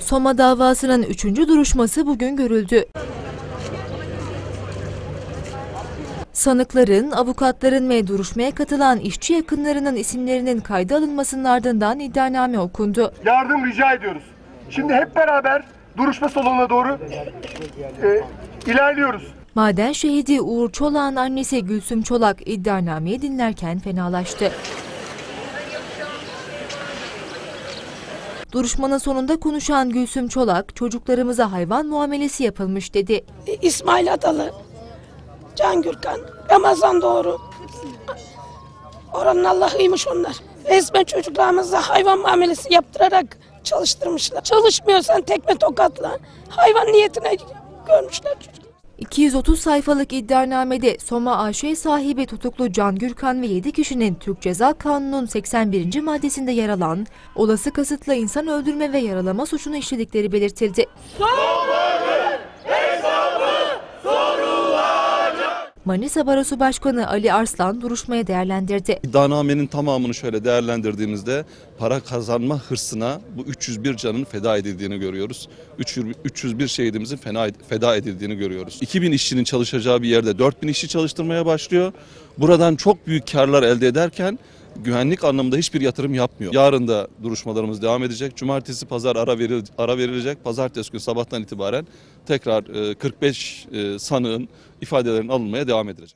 Soma davasının üçüncü duruşması bugün görüldü. Sanıkların, avukatların ve duruşmaya katılan işçi yakınlarının isimlerinin kayda alınmasının ardından iddianame okundu. yardım rica ediyoruz. Şimdi hep beraber duruşma salonuna doğru e, ilerliyoruz. Maden şehidi Uğur Çolak'ın annesi Gülsüm Çolak iddianameyi dinlerken fenalaştı. Duruşmanın sonunda konuşan Gülsüm Çolak, çocuklarımıza hayvan muamelesi yapılmış dedi. İsmail Adalı, Can Gürkan, Ramazan Doğru. Oranın Allah'ıymış onlar. Resmen çocuklarımıza hayvan muamelesi yaptırarak çalıştırmışlar. Çalışmıyorsan tekme tokatla. Hayvan niyetine görmüşler çocuk. 230 sayfalık iddianamede Soma AŞ sahibi tutuklu Can Gürkan ve 7 kişinin Türk Ceza Kanunu'nun 81. maddesinde yer alan olası kasıtla insan öldürme ve yaralama suçunu işledikleri belirtildi. Manisa Barosu Başkanı Ali Arslan duruşmaya değerlendirdi. İddianamenin tamamını şöyle değerlendirdiğimizde para kazanma hırsına bu 301 canın feda edildiğini görüyoruz. 300 301 şehidimizin feda edildiğini görüyoruz. 2000 işçinin çalışacağı bir yerde 4000 işçi çalıştırmaya başlıyor. Buradan çok büyük karlar elde ederken güvenlik anlamında hiçbir yatırım yapmıyor. Yarın da duruşmalarımız devam edecek. Cumartesi pazar ara, veril, ara verilecek. Pazartesi günü sabahtan itibaren tekrar e, 45 e, sanığın ifadelerinin alınmaya devam edilecek.